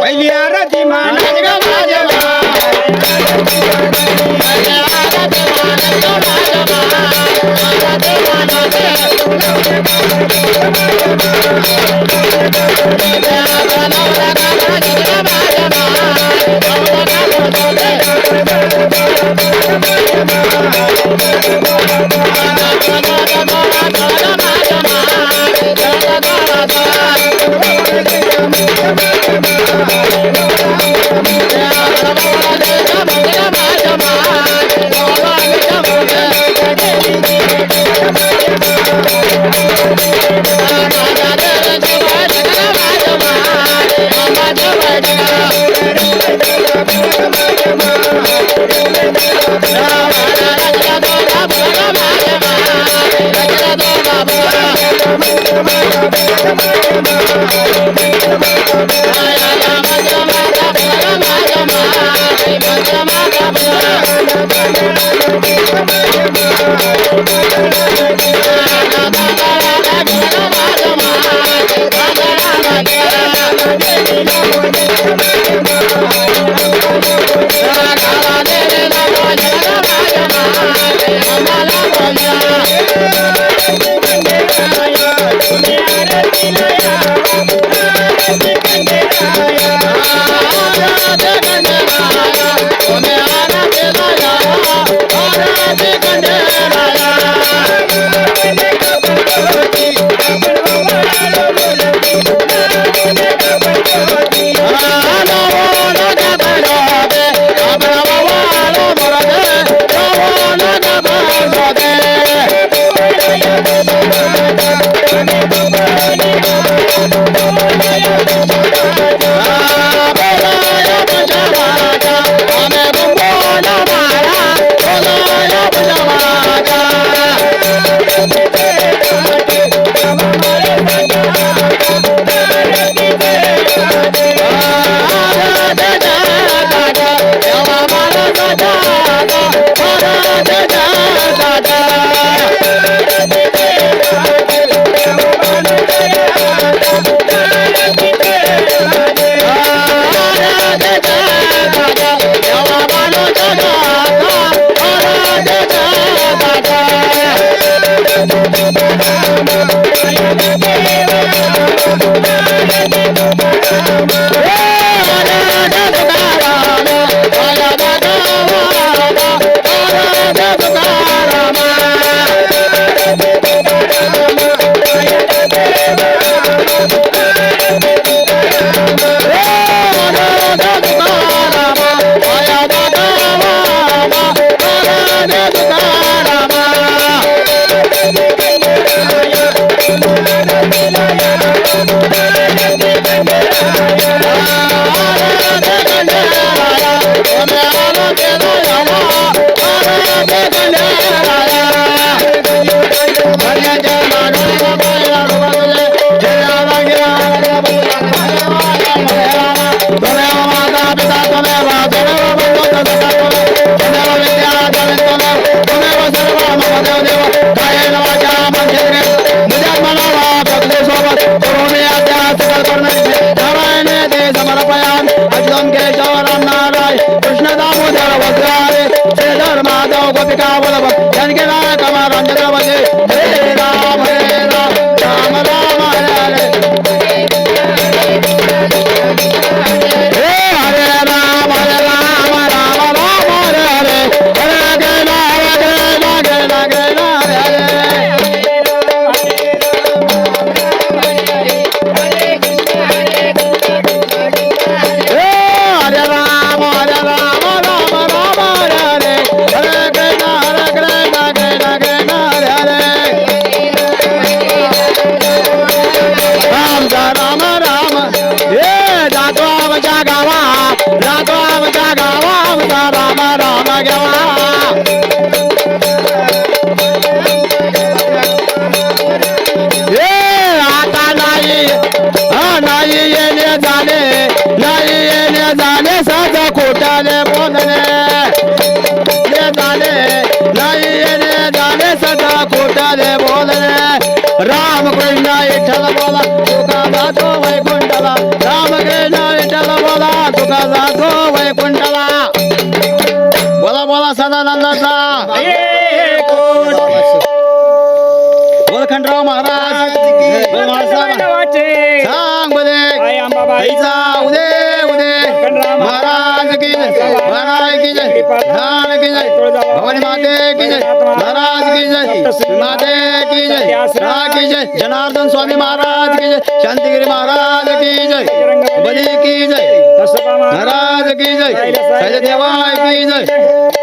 पहिली na na Thank you. జనగణ తమ రంజన झाले साधा खोटाले बोलणे ते झाले नाही रे झाले सदा खोटाले बोलणे रामकृष्ण विठ्ठल बोला तुका जातो वैकुंठला। रामकृष्ण विठ्ठल बोला तुका जातो वैकुंठला। बोला बोला सदानंदाचा। गोलखंडराव महाराज सांग बरे उदय। भवानी माते की जय। महाराज की जय। माते की जय। रा की जय। जनार्दन स्वामी महाराज की जय। शांतिगिरी महाराज की जय। बली की जय। महाराज की जय। देवाय की जय।